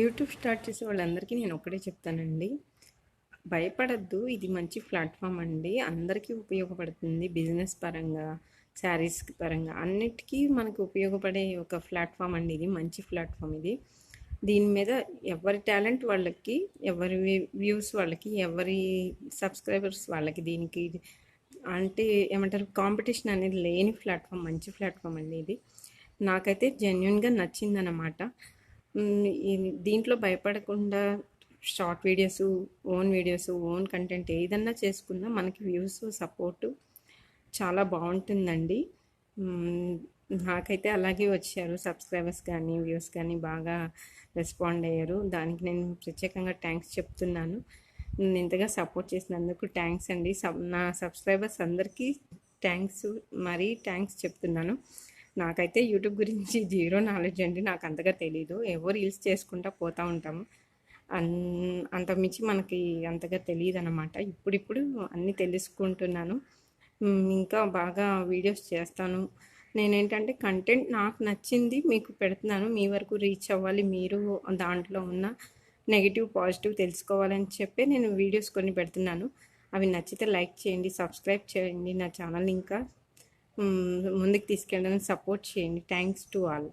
YouTube start చేసే వాళ్ళందరికీ నేను ఒకటే చెప్తానండి. భయపడద్దు ఇది మంచి ప్లాట్ఫామ్ అండి. అందరికీ ఉపయోగపడుతుంది బిజినెస్ పరంగా శారీస్ పరంగా. అన్నిటికీ మనకు ఉపయోగపడే ఒక ప్లాట్ఫామ్ అండి ఇది మంచి ప్లాట్ఫామ్ ఇది. దీని మీద ఎవరి టాలెంట్ వాళ్ళకి ఎవరి వ్యూస్ వాళ్ళకి ఎవరి సబ్స్క్రైబర్స్ వాళ్ళకి దీనికి అంటే ఏమంటారు కాంపిటీషన్ అనేది లేని ప్లాట్ఫామ్ మంచి ప్లాట్ఫామ్ అండి ఇది. నాకైతే జెన్యున్గా నచ్చిందన్నమాట. దీంట్లో భయపడకుండా short videos own videos own content ఏదన్నా చేసుకున్నా మనకి వ్యూస్ సపోర్టు చాలా బాగుంటుందండి. నాకైతే అలాగే వచ్చారు. సబ్స్క్రైబర్స్ కానీ వ్యూస్ కానీ బాగా రెస్పాండ్ అయ్యారు. దానికి నేను ప్రత్యేకంగా థ్యాంక్స్ చెప్తున్నాను. నన్ను ఇంతగా సపోర్ట్ చేసినందుకు థ్యాంక్స్ అండి. సబ్ నా సబ్స్క్రైబర్స్ అందరికీ థ్యాంక్స్ మరీ థ్యాంక్స్ చెప్తున్నాను. నాకైతే యూట్యూబ్ గురించి జీరో నాలెడ్జ్ అండి నాకు అంతగా తెలీదు. ఏవో రీల్స్ చేసుకుంటా పోతూ ఉంటాం. అన్ అంత మించి మనకి అంతగా తెలియదు అనమాట ఇప్పుడిప్పుడు అన్నీ తెలుసుకుంటున్నాను. ఇంకా బాగా వీడియోస్ చేస్తాను. నేనేంటంటే కంటెంట్ నాకు నచ్చింది మీకు పెడుతున్నాను. మీ వరకు రీచ్ అవ్వాలి మీరు దాంట్లో ఉన్న నెగిటివ్ పాజిటివ్ తెలుసుకోవాలని చెప్పి నేను వీడియోస్ కొన్ని పెడుతున్నాను. అవి నచ్చితే లైక్ చేయండి సబ్స్క్రైబ్ చేయండి నా ఛానల్ ఇంకా. ముందుకు తీసుకెళ్ళడానికి సపోర్ట్ చేయండి. Thanks to all